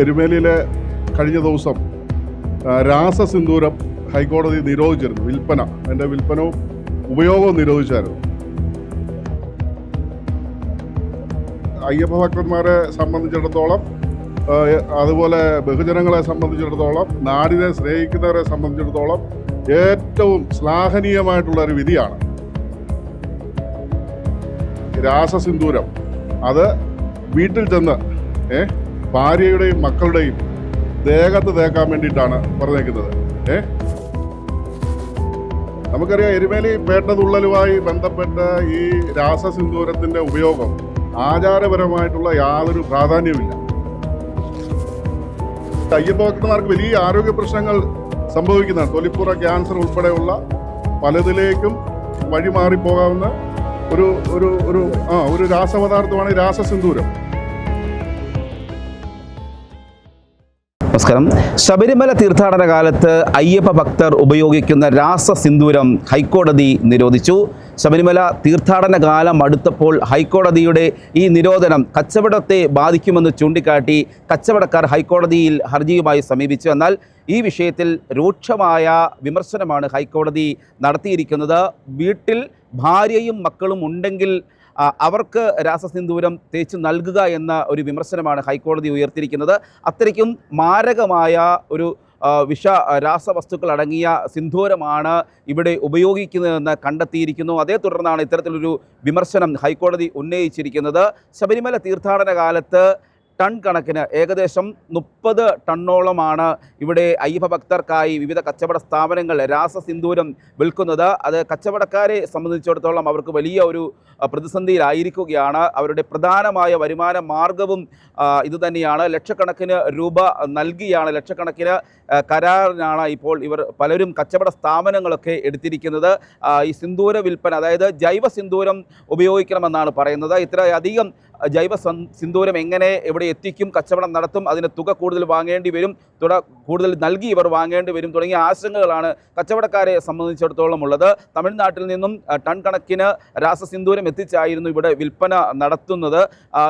എരുമേലിയിലെ കഴിഞ്ഞ ദിവസം രാസസിന്ദൂരം ഹൈക്കോടതി നിരോധിച്ചിരുന്നു. വിൽപ്പന അതിന്റെ വിൽപ്പനവും ഉപയോഗവും നിരോധിച്ചായിരുന്നു. അയ്യപ്പ ഭക്തന്മാരെ സംബന്ധിച്ചിടത്തോളം അതുപോലെ ബഹുജനങ്ങളെ സംബന്ധിച്ചിടത്തോളം നാടിനെ സ്നേഹിക്കുന്നവരെ സംബന്ധിച്ചിടത്തോളം ഏറ്റവും ശ്ലാഘനീയമായിട്ടുള്ള ഒരു വിധിയാണ്. രാസസിന്ദൂരം. അത് വീട്ടിൽ ചെന്ന് ഏ ഭാര്യയുടെയും മക്കളുടെയും ദേഹത്ത് തേക്കാൻ വേണ്ടിയിട്ടാണ് പറഞ്ഞേക്കുന്നത്. ഏ? നമുക്കറിയാം എരുമേലി പേട്ടതുള്ളലുമായി ബന്ധപ്പെട്ട ഈ രാസസിന്ദൂരത്തിന്റെ ഉപയോഗം ആചാരപരമായിട്ടുള്ള യാതൊരു പ്രാധാന്യവുമില്ല. അയ്യപ്പഭക്തന്മാർക്ക് വലിയ ആരോഗ്യ പ്രശ്നങ്ങൾ സംഭവിക്കുന്നതാണ്. തൊലിപ്പുറ ക്യാൻസർ ഉൾപ്പെടെയുള്ള പലതിലേക്കും വഴിമാറിപ്പോകാവുന്ന ഒരു ഒരു ഒരു ആ ഒരു രാസപദാർത്ഥമാണ് രാസസിന്ദൂരം. നമസ്കാരം. ശബരിമല തീർത്ഥാടന കാലത്ത് അയ്യപ്പ ഭക്തർ ഉപയോഗിക്കുന്ന രാസ സിന്ദൂരം ഹൈക്കോടതി നിരോധിച്ചു. ശബരിമല തീർത്ഥാടന കാലം അടുത്തപ്പോൾ ഹൈക്കോടതിയുടെ ഈ നിരോധനം കച്ചവടത്തെ ബാധിക്കുമെന്ന് ചൂണ്ടിക്കാട്ടി കച്ചവടക്കാർ ഹൈക്കോടതിയിൽ ഹർജിയുമായി സമീപിച്ചു. എന്നാൽ ഈ വിഷയത്തിൽ രൂക്ഷമായ വിമർശനമാണ് ഹൈക്കോടതി നടത്തിയിരിക്കുന്നത്. വീട്ടിൽ ഭാര്യയും മക്കളും ഉണ്ടെങ്കിൽ അവർക്ക് രാസസിന്ദൂരം തേച്ച് നൽകുക എന്ന ഒരു വിമർശനമാണ് ഹൈക്കോടതി ഉയർത്തിയിരിക്കുന്നത്. അത്രയ്ക്കും മാരകമായ ഒരു വിഷ രാസവസ്തുക്കൾ അടങ്ങിയ സിന്ദൂരമാണ് ഇവിടെ ഉപയോഗിക്കുന്നതെന്ന് കണ്ടെത്തിയിരിക്കുന്നു. അതേ തുടർന്നാണ് ഇത്തരത്തിലൊരു വിമർശനം ഹൈക്കോടതി ഉന്നയിച്ചിരിക്കുന്നത്. ശബരിമല തീർത്ഥാടന കാലത്ത് ടൺ കണക്കിന് ഏകദേശം മുപ്പത് ടണ്ണോളമാണ് ഇവിടെ അയ്യപ്പ ഭക്തർക്കായി വിവിധ കച്ചവട സ്ഥാപനങ്ങൾ രാസസിന്ദൂരം വിൽക്കുന്നത്. അത് കച്ചവടക്കാരെ സംബന്ധിച്ചിടത്തോളം അവർക്ക് വലിയ ഒരു പ്രതിസന്ധിയിലായിരിക്കുകയാണ്. അവരുടെ പ്രധാനമായ വരുമാന മാർഗവും ഇതുതന്നെയാണ്. ലക്ഷക്കണക്കിന് രൂപ നൽകിയാണ് ലക്ഷക്കണക്കിന് കരാറിനാണ് ഇപ്പോൾ ഇവർ പലരും കച്ചവട സ്ഥാപനങ്ങളൊക്കെ എടുത്തിരിക്കുന്നത്. ഈ സിന്ദൂര വിൽപ്പന അതായത് ജൈവ സിന്ദൂരം ഉപയോഗിക്കണമെന്നാണ് പറയുന്നത്. ഇത്രയധികം ജൈവ സിന്ദൂരം എങ്ങനെ എവിടെ എത്തിക്കും കച്ചവടം നടത്തും അതിന് തുക കൂടുതൽ വാങ്ങേണ്ടി വരും തുട കൂടുതൽ നൽകി ഇവർ വാങ്ങേണ്ടി വരും തുടങ്ങിയ ആശങ്കകളാണ് കച്ചവടക്കാരെ സംബന്ധിച്ചിടത്തോളം ഉള്ളത്. തമിഴ്നാട്ടിൽ നിന്നും ടൺ കണക്കിന് രാസസിന്ദൂരം എത്തിച്ചായിരുന്നു ഇവിടെ വിൽപ്പന നടത്തുന്നത്.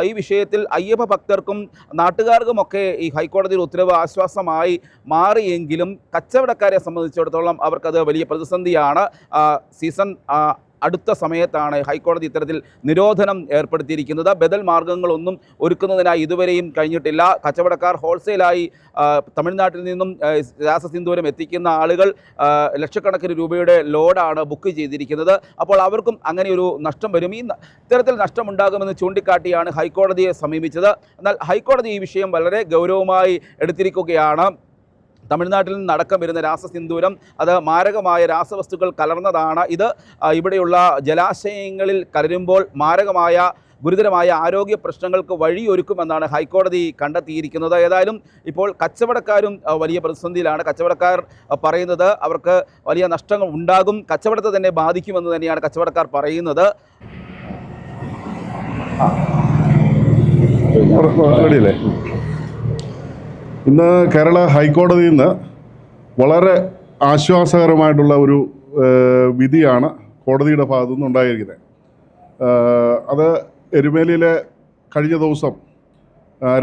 ഈ വിഷയത്തിൽ അയ്യപ്പ ഭക്തർക്കും നാട്ടുകാർക്കുമൊക്കെ ഈ ഹൈക്കോടതിയുടെ ഉത്തരവ് ആശ്വാസമായി മാറിയെങ്കിലും കച്ചവടക്കാരെ സംബന്ധിച്ചിടത്തോളം അവർക്കത് വലിയ പ്രതിസന്ധിയാണ്. സീസൺ അടുത്ത സമയത്താണ് ഹൈക്കോടതി ഇത്തരത്തിൽ നിരോധനം ഏർപ്പെടുത്തിയിരിക്കുന്നത്. ബദൽ മാർഗങ്ങളൊന്നും ഒരുക്കുന്നതിനായി ഇതുവരെയും കഴിഞ്ഞിട്ടില്ല. കച്ചവടക്കാർ ഹോൾസെയിലായി തമിഴ്നാട്ടിൽ നിന്നും രാസസിന്ദൂരം എത്തിക്കുന്ന ആളുകൾ ലക്ഷക്കണക്കിന് രൂപയുടെ ലോഡാണ് ബുക്ക് ചെയ്തിരിക്കുന്നത്. അപ്പോൾ അവർക്കും അങ്ങനെ ഒരു നഷ്ടം വരും. ഈ ഇത്തരത്തിൽ നഷ്ടമുണ്ടാകുമെന്ന് ചൂണ്ടിക്കാട്ടിയാണ് ഹൈക്കോടതിയെ സമീപിച്ചത്. എന്നാൽ ഹൈക്കോടതി ഈ വിഷയം വളരെ ഗൗരവമായി എടുത്തിരിക്കുകയാണ്. തമിഴ്നാട്ടിൽ നിന്ന് അടക്കം വരുന്ന രാസസിന്ദൂരം അത് മാരകമായ രാസവസ്തുക്കൾ കലർന്നതാണ്. ഇത് ഇവിടെയുള്ള ജലാശയങ്ങളിൽ കലരുമ്പോൾ മാരകമായ ഗുരുതരമായ ആരോഗ്യ പ്രശ്നങ്ങൾക്ക് വഴിയൊരുക്കുമെന്നാണ് ഹൈക്കോടതി കണ്ടെത്തിയിരിക്കുന്നത്. ഏതായാലും ഇപ്പോൾ കച്ചവടക്കാരും വലിയ പ്രതിസന്ധിയിലാണ്. കച്ചവടക്കാർ പറയുന്നത് അവർക്ക് വലിയ നഷ്ടങ്ങൾ ഉണ്ടാകും. കച്ചവടത്തെ തന്നെ ബാധിക്കുമെന്ന് തന്നെയാണ് കച്ചവടക്കാർ പറയുന്നത്. ഇന്ന് കേരള ഹൈക്കോടതിയിൽ നിന്ന് വളരെ ആശ്വാസകരമായിട്ടുള്ള ഒരു വിധിയാണ് കോടതിയുടെ ഭാഗത്തു നിന്ന് ഉണ്ടായിരിക്കുന്നത്. അത് എരുമേലിയിലെ കഴിഞ്ഞ ദിവസം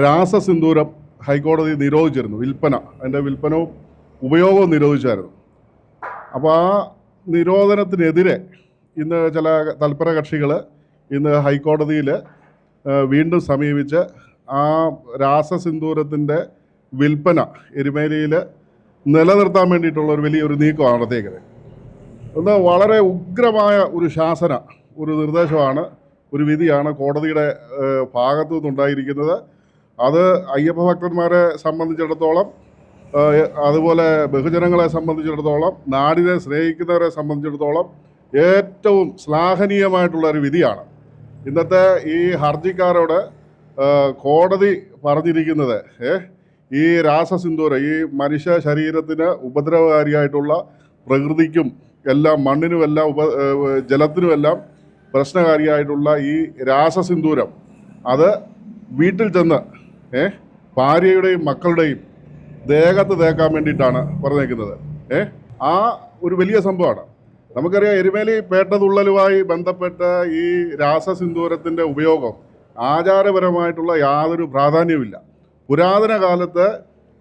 രാസസിന്ദൂരം ഹൈക്കോടതി നിരോധിച്ചിരുന്നു. വിൽപ്പന അതിന്റെ വിൽപ്പനവും ഉപയോഗവും നിരോധിച്ചായിരുന്നു. അപ്പോൾ ആ നിരോധനത്തിനെതിരെ ഇന്ന് ചില തൽപര കക്ഷികൾ ഇന്ന് ഹൈക്കോടതിയിൽ വീണ്ടും സമീപിച്ച് ആ രാസസിന്ദൂരത്തിന്റെ വിൽപ്പന എരുമേലിയിൽ നിലനിർത്താൻ വേണ്ടിയിട്ടുള്ള ഒരു വലിയൊരു നീക്കമാണ് നടത്തിയേക്കുന്നത് ഒന്ന് വളരെ ഉഗ്രമായ ഒരു ശാസന ഒരു നിർദ്ദേശമാണ് ഒരു വിധിയാണ് കോടതിയുടെ ഏഹ്, ഭാഗത്തു നിന്നുണ്ടായിരിക്കുന്നത്. അത് അയ്യപ്പ ഭക്തന്മാരെ സംബന്ധിച്ചിടത്തോളം അതുപോലെ ബഹുജനങ്ങളെ സംബന്ധിച്ചിടത്തോളം നാടിനെ സ്നേഹിക്കുന്നവരെ സംബന്ധിച്ചിടത്തോളം ഏറ്റവും ശ്ലാഘനീയമായിട്ടുള്ള ഒരു വിധിയാണ്. ഇന്നത്തെ ഈ ഹർജിക്കാരോട് ഏഹ്, കോടതി പറഞ്ഞിരിക്കുന്നത് ഏ ഈ രാസസിന്ദൂര ഈ മനുഷ്യ ശരീരത്തിന് ഉപദ്രവകാരിയായിട്ടുള്ള പ്രകൃതിക്കും എല്ലാം മണ്ണിനുമെല്ലാം ഉപ ജലത്തിനുമെല്ലാം പ്രശ്നകാരിയായിട്ടുള്ള ഈ രാസസിന്ദൂരം അത് വീട്ടിൽ ചെന്ന് ഏ ഭാര്യയുടെയും മക്കളുടെയും ദേഹത്ത് തേക്കാൻ വേണ്ടിയിട്ടാണ് പറഞ്ഞേക്കുന്നത്. ഏ ആ ഒരു വലിയ സംഭവമാണ്. നമുക്കറിയാം എരുമേലി പേട്ടതുള്ളലുമായി ബന്ധപ്പെട്ട ഈ രാസസിന്ദൂരത്തിന്റെ ഉപയോഗം ആചാരപരമായിട്ടുള്ള യാതൊരു പ്രാധാന്യവുമില്ല. പുരാതന കാലത്ത്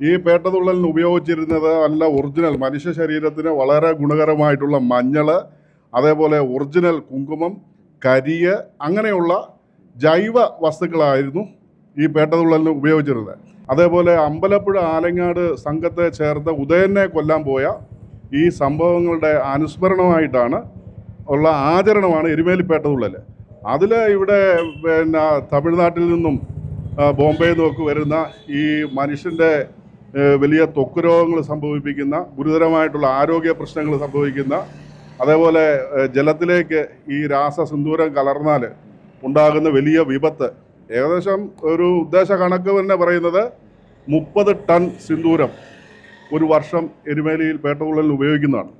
ഈ പേട്ടതുള്ളലിന് ഉപയോഗിച്ചിരുന്നത് നല്ല ഒറിജിനൽ മനുഷ്യ ശരീരത്തിന് വളരെ ഗുണകരമായിട്ടുള്ള മഞ്ഞൾ അതേപോലെ ഒറിജിനൽ കുങ്കുമം കരിയ് അങ്ങനെയുള്ള ജൈവ വസ്തുക്കളായിരുന്നു ഈ പേട്ടതുള്ളലിന് ഉപയോഗിച്ചിരുന്നത്. അതേപോലെ അമ്പലപ്പുഴ ആലങ്ങാട് സംഘത്തെ ചേർത്ത് ഉദയനെ കൊല്ലാൻ പോയ ഈ സംഭവങ്ങളുടെ അനുസ്മരണമായിട്ടാണ് ഉള്ള ആചരണമാണ് എരുമേലിപ്പേട്ടതുള്ളൽ അതിൽ ഇവിടെ പിന്നെ തമിഴ്നാട്ടിൽ നിന്നും ആ, നോക്ക് വരുന്ന ഈ മനുഷ്യന്റെ വലിയ ത്വക്ക് രോഗങ്ങൾ സംഭവിപ്പിക്കുന്ന ഗുരുതരമായിട്ടുള്ള ആരോഗ്യ പ്രശ്നങ്ങൾ സംഭവിക്കുന്ന അതേപോലെ ജലത്തിലേക്ക് ഈ രാസസിന്ദൂരം കലർന്നാൽ ഉണ്ടാകുന്ന വലിയ വിപത്ത്. ഏകദേശം ഒരു ഉദ്ദേശ കണക്ക് തന്നെ പറയുന്നത് മുപ്പത് ടൺ സിന്ദൂരം ഒരു വർഷം എരുമേലിയിൽ പേട്ടകുള്ളലിൽ ഉപയോഗിക്കുന്നതാണ്.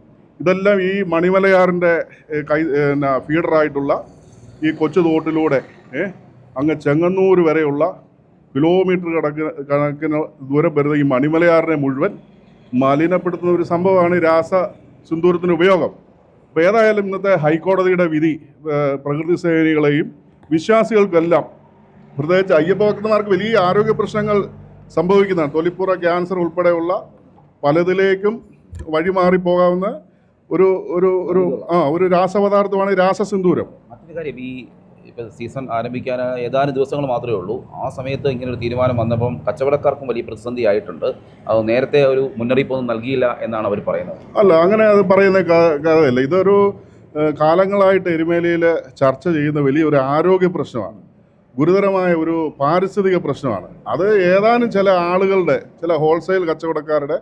ഇതെല്ലാം ഈ മണിമലയാറിന്റെ കൈ ഫീഡറായിട്ടുള്ള ഈ കൊച്ചു തോട്ടിലൂടെ അങ്ങ് ചെങ്ങന്നൂർ വരെയുള്ള കിലോമീറ്റർ കണക്കിന് കണക്കിന് ദൂരം വരുന്ന ഈ മണിമലയാറിനെ മുഴുവൻ മലിനപ്പെടുത്തുന്ന ഒരു സംഭവമാണ് രാസ സിന്ദൂരത്തിന് ഉപയോഗം. അപ്പോൾ ഏതായാലും ഇന്നത്തെ ഹൈക്കോടതിയുടെ വിധി പ്രകൃതി സേനികളെയും വിശ്വാസികൾക്കെല്ലാം പ്രത്യേകിച്ച് അയ്യപ്പ ഭക്തന്മാർക്ക് വലിയ ആരോഗ്യ പ്രശ്നങ്ങൾ സംഭവിക്കുന്നതാണ്. തൊലിപ്പുറ ക്യാൻസർ ഉൾപ്പെടെയുള്ള പലതിലേക്കും വഴിമാറി പോകാവുന്ന ഒരു ഒരു ഒരു ആ ഒരു രാസപദാർത്ഥമാണ് രാസസിന്ദൂരം മറ്റൊരു കാര്യം ഈ ഇപ്പോൾ സീസൺ ആരംഭിക്കാൻ ഏതാനും ദിവസങ്ങൾ മാത്രമേ ഉള്ളൂ. ആ സമയത്ത് ഇങ്ങനെ ഒരു തീരുമാനം വന്നപ്പം കച്ചവടക്കാർക്കും വലിയ പ്രതിസന്ധി ആയിട്ടുണ്ട്. അത് നേരത്തെ ഒരു മുന്നറിയിപ്പൊന്നും നൽകിയില്ല എന്നാണ് അവർ പറയുന്നത്. അല്ല അങ്ങനെ അത് പറയുന്ന കഥയല്ല. ഇതൊരു കാലങ്ങളായിട്ട് എരുമേലിയിൽ ചർച്ച ചെയ്യുന്ന വലിയൊരു ആരോഗ്യ പ്രശ്നമാണ്. ഗുരുതരമായ ഒരു പാരിസ്ഥിതിക പ്രശ്നമാണ്. അത് ഏതാനും ചില ആളുകളുടെ ചില ഹോൾസെയിൽ കച്ചവടക്കാരുടെ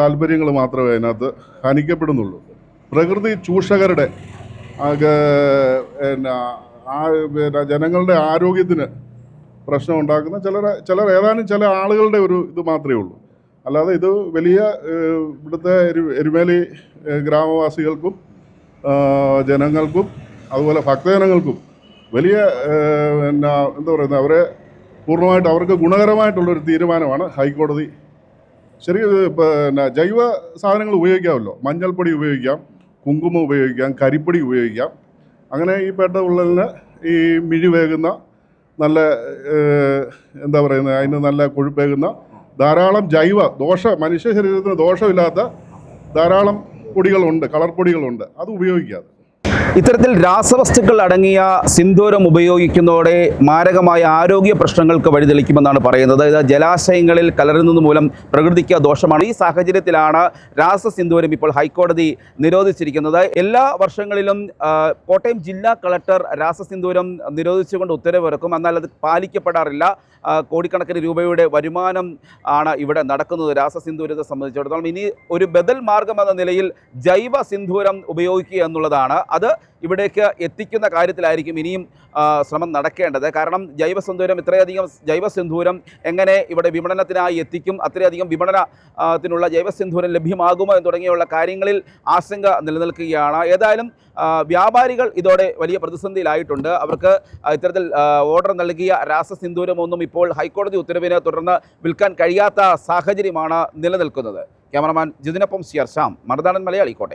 താല്പര്യങ്ങൾ മാത്രമേ അതിനകത്ത് ഹനിക്കപ്പെടുന്നുള്ളൂ. പ്രകൃതി ചൂഷകരുടെ എന്നാ ആ പിന്നെ ജനങ്ങളുടെ ആരോഗ്യത്തിന് പ്രശ്നം ഉണ്ടാക്കുന്ന ചില ചിലർ ഏതാനും ചില ആളുകളുടെ ഒരു ഇത് മാത്രമേ ഉള്ളൂ. അല്ലാതെ ഇത് വലിയ ഇവിടുത്തെ എരു- എരുമേലി ഗ്രാമവാസികൾക്കും ജനങ്ങൾക്കും അതുപോലെ ഭക്തജനങ്ങൾക്കും വലിയ പിന്നെ എന്താ പറയുന്നത് അവരെ പൂർണമായിട്ട് അവർക്ക് ഗുണകരമായിട്ടുള്ളൊരു തീരുമാനമാണ് ഹൈക്കോടതി. ശരി പിന്നെ ജൈവ സാധനങ്ങൾ ഉപയോഗിക്കാമല്ലോ. മഞ്ഞൾപ്പൊടി ഉപയോഗിക്കാം കുങ്കുമം ഉപയോഗിക്കാം കരിപ്പൊടി ഉപയോഗിക്കാം. അങ്ങനെ ഈ പേട്ട ഉള്ളലിന് ഈ മിഴി വേകുന്ന നല്ല എന്താ പറയുന്നത് അതിന് നല്ല കൊഴുപ്പേകുന്ന ധാരാളം ജൈവ ദോഷ മനുഷ്യ ശരീരത്തിന് ദോഷമില്ലാത്ത ധാരാളം പൊടികളുണ്ട് കളർ പൊടികളുണ്ട്. അത് ഉപയോഗിക്കാതെ. ഇത്തരത്തിൽ രാസവസ്തുക്കൾ അടങ്ങിയ സിന്ദൂരം ഉപയോഗിക്കുന്നതോടെ മാരകമായ ആരോഗ്യ പ്രശ്നങ്ങൾക്ക് വഴിതെളിക്കുമെന്നാണ് പറയുന്നത്. അതായത് ജലാശയങ്ങളിൽ കലരുന്നത് മൂലം പ്രകൃതിക്ക് ദോഷമാണ്. ഈ സാഹചര്യത്തിലാണ് രാസസിന്ദൂരം ഇപ്പോൾ ഹൈക്കോടതി നിരോധിച്ചിരിക്കുന്നത്. എല്ലാ വർഷങ്ങളിലും കോട്ടയം ജില്ലാ കളക്ടർ രാസസിന്ദൂരം നിരോധിച്ചുകൊണ്ട് ഉത്തരവിറക്കും. എന്നാൽ അത് പാലിക്കപ്പെടാറില്ല. കോടിക്കണക്കിന് രൂപയുടെ വരുമാനം ആണ് ഇവിടെ നടക്കുന്നത് രാസസിന്ദൂരത്തെ സംബന്ധിച്ചിടത്തോളം. ഇനി ഒരു ബദൽ മാർഗം എന്ന നിലയിൽ ജൈവ സിന്ദൂരം ഉപയോഗിക്കുക എന്നുള്ളതാണ്. അത് ഇവിടേക്ക് എത്തിക്കുന്ന കാര്യത്തിലായിരിക്കും ഇനിയും ശ്രമം നടക്കേണ്ടത്. കാരണം ജൈവസന്ധൂരം ഇത്രയധികം ജൈവസിന്ധൂരം എങ്ങനെ ഇവിടെ വിപണനത്തിനായി എത്തിക്കും അത്രയധികം വിപണനത്തിനുള്ള ജൈവസിന്ധൂരം ലഭ്യമാകുമോ എന്ന് തുടങ്ങിയുള്ള കാര്യങ്ങളിൽ ആശങ്ക നിലനിൽക്കുകയാണ്. ഏതായാലും വ്യാപാരികൾ ഇതോടെ വലിയ പ്രതിസന്ധിയിലായിട്ടുണ്ട്. അവർക്ക് ഇത്തരത്തിൽ ഓർഡർ നൽകിയ രാസസിന്ദൂരമൊന്നും ഇപ്പോൾ ഹൈക്കോടതി ഉത്തരവിനെ തുടർന്ന് വിൽക്കാൻ കഴിയാത്ത സാഹചര്യമാണ് നിലനിൽക്കുന്നത്. ക്യാമറമാൻ ജിതിനൊപ്പം സിയർ ശ്യാം. മറുനാടൻ മലയാളി കോട്ടയം